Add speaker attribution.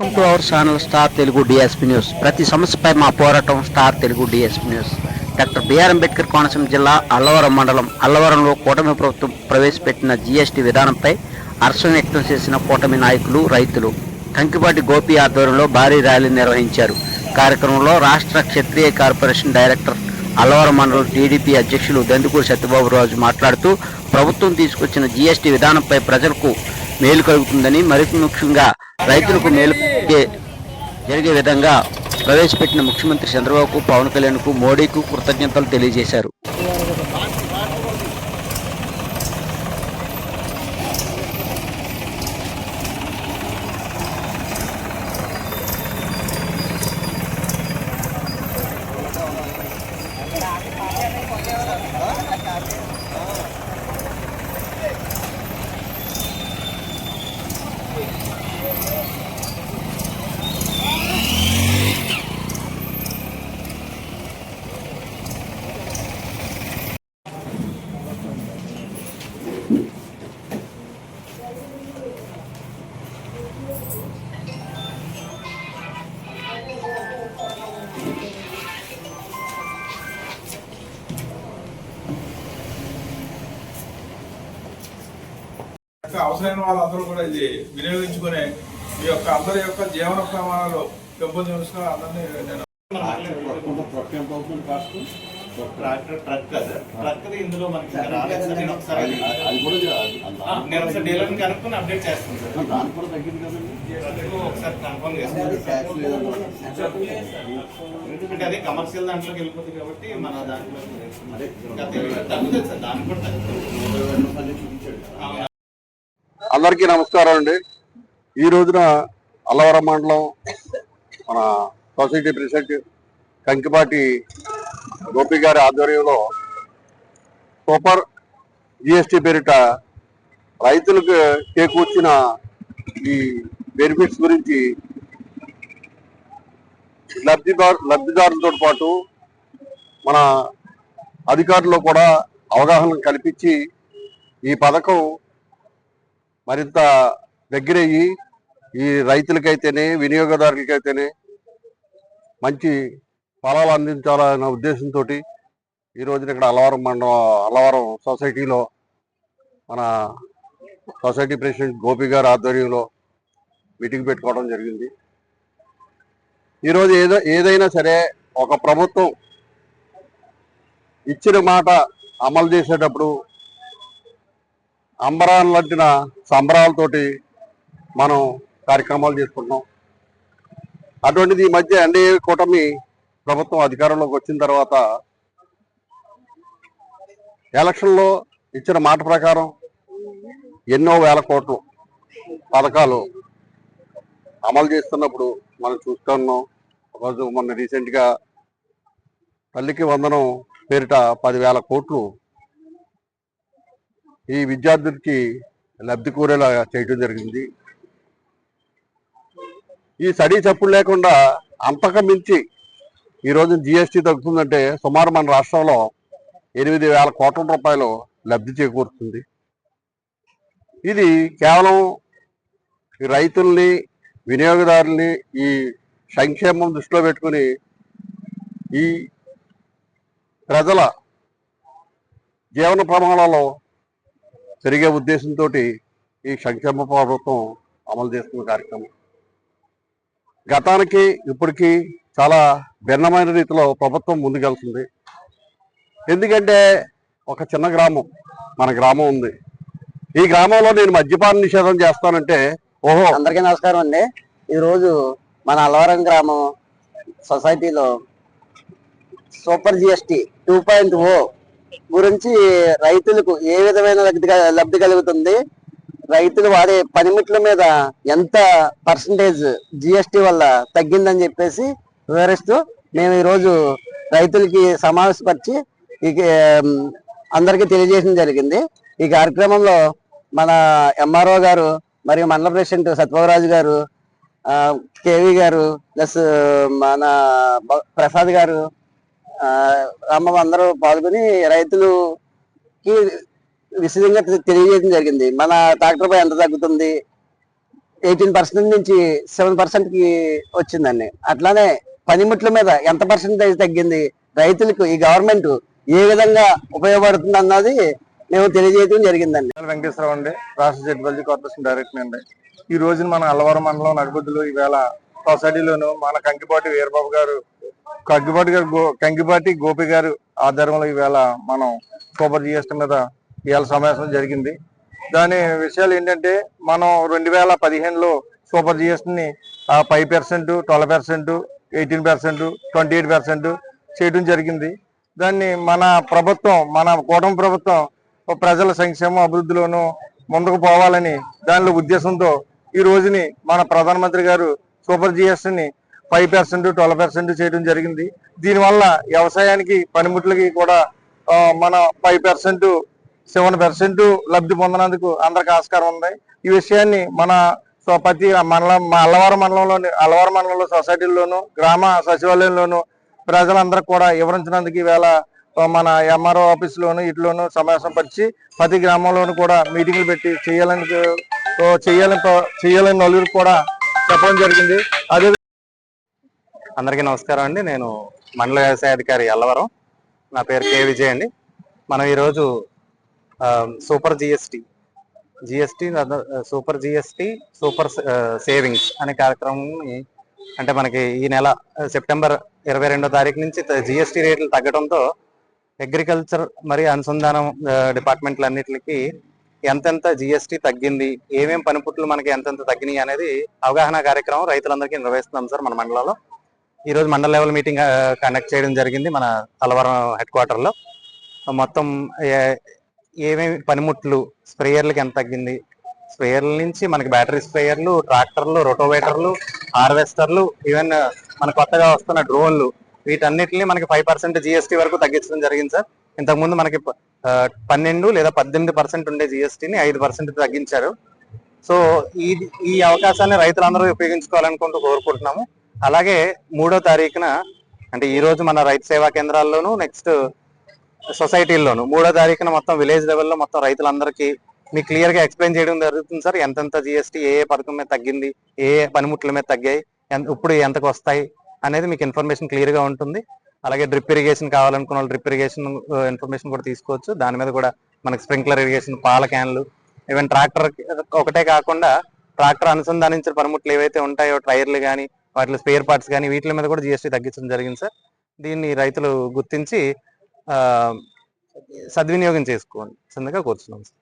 Speaker 1: Welcome to our channel star Telugu DSP news. ప్రతి సమస్యపై మా పోరాటం star Telugu DSP news. Doctor BR Ambedkar Konaseema జిల్లా అల్లవరం మండలం అల్లవరంలో కూటమి ప్రభుత్వం ప్రవేశపెట్టిన జీఎస్టీ విధానంపై హర్షం వ్యక్తం చేసిన కూటమి నాయకులు రైతులు. కంకిపాటి గోపి ఆధ్వర్యంలో భారీ ర్యాలీ నిర్వహించారు. కార్యక్రమంలో రాష్ట్ర క్షత్రియ కార్పొరేషన్ డైరెక్టర్ అల్లవరం మండలం టీడీపీ అధ్యక్షులు దందుకూరు సత్యబాబు రాజు మాట్లాడుతూ ప్రభుత్వం తీసుకొచ్చిన జీఎస్టీ విధానంపై ప్రజలకు మేలు కలుగుతుందని మరి ముఖ్యంగా రైతులకు మేలు జరిగే విధంగా ప్రవేశపెట్టిన ముఖ్యమంత్రి చంద్రబాబుకు పవన్ కళ్యాణ్కు మోడీకు కృతజ్ఞతలు తెలియజేశారు.
Speaker 2: యొక్క అవసరమైన వాళ్ళందరూ కూడా ఇది వినియోగించుకునే ఈ యొక్క అందరి యొక్క జీవన ప్రమాణాలు పెంపొందించుకుని అందరినీ నేను
Speaker 3: ట్రక్ ట్రక్ ఇందులో మనకి నేను ఒకసారి నేను ఒకసారి కనుక్కొని అప్డేట్ చేస్తాను సార్
Speaker 4: దానికి కూడా తగ్గింది కదండి
Speaker 3: ట్రక్ ఒకసారి కన్ఫర్మ్
Speaker 4: అది
Speaker 3: చేస్తాను
Speaker 4: ట్యాక్స్ లేదన్నమాట.
Speaker 3: ఎందుకంటే అది కమర్షియల్ దాంట్లోకి వెళ్ళిపోతుంది కాబట్టి మన దాంట్లో. తగ్గుతుంది సార్ దానికి కూడా తగ్గుతుంది
Speaker 4: చూపించాడు?
Speaker 5: అందరికీ నమస్కారం అండి. ఈ రోజున అల్లవరం మండలం మన సొసైటీ ప్రెసిడెంట్ కంకిపాటి గోపి గారి ఆధ్వర్యంలో సూపర్ జిఎస్టి పేరిట రైతులకు చేకూర్చిన ఈ బెనిఫిట్స్ గురించి లబ్ధిదారు లబ్ధిదారులతో పాటు మన అధికారులు కూడా అవగాహన కల్పించి ఈ పథకం మరింత దగ్గరయ్యి ఈ రైతులకైతేనే వినియోగదారులకైతేనే మంచి ఫలాలు అందించాలన్న ఉద్దేశంతో ఈ రోజున ఇక్కడ అల్లవరం మండలం అల్లవరం సొసైటీలో మన సొసైటీ ప్రెసిడెంట్ గోపి గారి ఆధ్వర్యంలో మీటింగ్ పెట్టుకోవడం జరిగింది. ఈరోజు ఏదో ఏదైనా సరే ఒక ప్రభుత్వం ఇచ్చిన మాట అమలు చేసేటప్పుడు అంబరాన్ లాంటిన సంబరాలతోటి మనం కార్యక్రమాలు చేసుకుంటున్నాం. అటువంటిది ఈ మధ్య ఎన్డీఏ కూటమి ప్రభుత్వం అధికారంలోకి వచ్చిన తర్వాత ఎలక్షన్లో ఇచ్చిన మాట ప్రకారం ఎన్నో వేల కోట్లు పథకాలు అమలు చేస్తున్నప్పుడు మనం చూస్తున్నాం ఒకరోజు మొన్న రీసెంట్గా తల్లికి వందనం పేరిట పదివేల కోట్లు ఈ విద్యార్థులకి లబ్ధి కూరేలా చేయడం జరిగింది. ఈ స్టడీ చప్పుడు లేకుండా అంతకు మించి ఈరోజు జిఎస్టీ తగ్గుతుందంటే సుమారు మన రాష్ట్రంలో ఎనిమిది వేల కోట్ల రూపాయలు లబ్ధి చేకూరుతుంది. ఇది కేవలం రైతుల్ని వినియోగదారుల్ని ఈ సంక్షేమం దృష్టిలో పెట్టుకుని ఈ ప్రజల జీవన ప్రమాణాలు పెరిగే ఉద్దేశంతో ఈ సంక్షేమ ప్రభుత్వం అమలు చేస్తున్న కార్యక్రమం. గతానికి ఇప్పటికి చాలా భిన్నమైన రీతిలో ప్రభుత్వం ముందుకెళ్తుంది ఎందుకంటే ఒక చిన్న గ్రామం మన గ్రామం ఉంది. ఈ గ్రామంలో నేను మద్యపాన నిషేధం చేస్తానంటే ఓహో!
Speaker 1: అందరికీ నమస్కారం అండి. ఈరోజు మన అల్లవరం గ్రామం సొసైటీలో super GST two point O గురించి రైతులకు ఏ విధమైన లబ్ధి క- లబ్ధి కలుగుతుంది? రైతులు వాడే పనిముట్ల మీద ఎంత పర్సంటేజ్ జిఎస్టి వల్ల తగ్గిందని చెప్పేసి వివరిస్తూ మేము ఈరోజు రైతులకి సమావేశపరిచి ఈ అందరికీ తెలియజేయడం జరిగింది. ఈ కార్యక్రమంలో మన ఎంఆర్ఓ గారు మరియు మండల ప్రెసిడెంట్ సత్వరాజు గారు కేవీ గారు ప్లస్ మన ప్రసాద్ గారు అమ్మ అందరూ పాల్గొని రైతులుకి విశదంగా తెలియజేయడం జరిగింది. మన ట్రాక్టర్ పై ఎంత తగ్గుతుంది? ఎయిటీన్ పర్సెంట్ నుంచి సెవెన్ పర్సెంట్కి వచ్చిందండి. అట్లానే పనిముట్ల మీద ఎంత పర్సెంటేజ్ తగ్గింది? రైతులకు ఈ గవర్నమెంట్ ఏ విధంగా ఉపయోగపడుతుంది అన్నది మేము తెలియజేయడం జరిగిందండి.
Speaker 6: వెంకటేశ్వరరావు అండి రాష్ట్ర జడ్బల్జీ కార్పొరేషన్ డైరెక్టర్ అండి. ఈ రోజున మన అల్లవరం మండలం నడిబొద్దులు ఈవేళ సొసైటీలోను మన కంకిపాటి వీరబాబు గారు కంకిపాటి గారు గో- గోపి గారు ఆధ్వర్యంలో ఈవేళ మనం సూపర్ జిఎస్టీ మీద ఇవాళ సమావేశం జరిగింది. దాని విషయాలు ఏంటంటే మనం రెండు వేల పదిహేనులో super జిఎస్టీని five percent twelve percent eighteen percent twenty eight percent చేయడం జరిగింది. దాన్ని మన ప్రభుత్వం మన కూటమి ప్రభుత్వం ప్రజల సంక్షేమ అభివృద్ధిలోనూ ముందుకు పోవాలని దానిలో ఉద్దేశంతో ఈ రోజుని మన ప్రధానమంత్రి గారు సూపర్ జిఎస్టీని ఫైవ్ పర్సెంట్ ట్వెల్వ్ పర్సెంట్ చేయడం జరిగింది. దీనివల్ల వ్యవసాయానికి పనిముట్లకి కూడా మన ఫైవ్ పర్సెంట్ సెవెన్ పర్సెంట్ లబ్ధి పొందినందుకు అందరికి ఆస్కారం ఉంది. ఈ విషయాన్ని మన సో ప్రతి మండలం మా అల్లవారం మండలంలోని అల్లవారం మండలంలో సొసైటీల్లోనూ గ్రామ సచివాలయంలోనూ ప్రజలందరికి కూడా వివరించినందుకు ఈవేళ మన ఎంఆర్ఓ ఆఫీస్ లోను సమావేశం పరిచి ప్రతి గ్రామంలోనూ కూడా మీటింగ్లు పెట్టి చేయాలని చేయాలని చేయాలని నలుగురికి కూడా చెప్పడం జరిగింది. అదే
Speaker 7: అందరికీ నమస్కారం అండి. నేను మండల వ్యవసాయ అధికారి అల్లవరం. నా పేరు కే విజయ్ అండి. మనం ఈరోజు super GST GST super GST super savings అనే కార్యక్రమాన్ని అంటే మనకి ఈ నెల సెప్టెంబర్ ఇరవై రెండో తారీఖు నుంచి జిఎస్టీ రేట్లు తగ్గడంతో అగ్రికల్చర్ మరి అనుసంధానం డిపార్ట్మెంట్లన్నిటికి ఎంతెంత జిఎస్టి తగ్గింది ఏమేం పనిపుట్లు మనకి ఎంతెంత తగ్గినాయి అనేది అవగాహన కార్యక్రమం రైతులందరికీ నిర్వహిస్తున్నాం సార్ మన మండలంలో ఈరోజు మండల లెవెల్ మీటింగ్ కండక్ట్ చేయడం జరిగింది మన తలవరం హెడ్ క్వార్టర్లో మొత్తం ఏమేమి పనిముట్లు స్ప్రేయర్లకి ఎంత తగ్గింది? స్ప్రేయర్ల నుంచి మనకి బ్యాటరీ స్ప్రేయర్లు ట్రాక్టర్లు రొటోవేటర్లు హార్వెస్టర్లు ఈవెన్ మన కొత్తగా వస్తున్న డ్రోన్లు వీటన్నిటిని మనకి ఫైవ్ పర్సెంట్ జిఎస్టీ వరకు తగ్గించడం జరిగింది సార్. ఇంతకుముందు మనకి పన్నెండు లేదా పద్దెనిమిది పర్సెంట్ ఉండే జిఎస్టీని ఐదు పర్సెంట్ తగ్గించారు. సో ఈ ఈ అవకాశాన్ని రైతులందరూ ఉపయోగించుకోవాలనుకుంటూ కోరుకుంటున్నాము. అలాగే మూడో తారీఖున అంటే ఈ రోజు మన రైతు సేవా కేంద్రాల్లోనూ నెక్స్ట్ సొసైటీల్లోనూ మూడో తారీఖున మొత్తం విలేజ్ లెవెల్లో మొత్తం రైతులందరికీ మీకు క్లియర్గా ఎక్స్ప్లెయిన్ చేయడం జరుగుతుంది సార్. ఎంతెంత జిఎస్టీ ఏ ఏ పథకం మీద తగ్గింది ఏ ఏ పనిముట్ల మీద తగ్గాయి ఇప్పుడు ఎంతకు వస్తాయి అనేది మీకు ఇన్ఫర్మేషన్ క్లియర్గా ఉంటుంది. అలాగే డ్రిప్ ఇరిగేషన్ కావాలనుకున్న వాళ్ళు డ్రిప్ ఇరిగేషన్ ఇన్ఫర్మేషన్ కూడా తీసుకోవచ్చు. దాని మీద కూడా మనకి స్ప్రింక్లర్ ఇరిగేషన్ పాల క్యాన్లు ఈవెన్ ట్రాక్టర్ ఒకటే కాకుండా ట్రాక్టర్ అనుసంధానించిన పనిముట్లు ఏవైతే ఉంటాయో టైర్లు కానీ వాటిలో స్పేర్ పార్ట్స్ కానీ వీటి మీద కూడా జిఎస్టీ తగ్గించడం జరిగింది సార్. దీన్ని రైతులు గుర్తించి సద్వినియోగం చేసుకోండి. చిన్నగా కూర్చున్నాం సార్.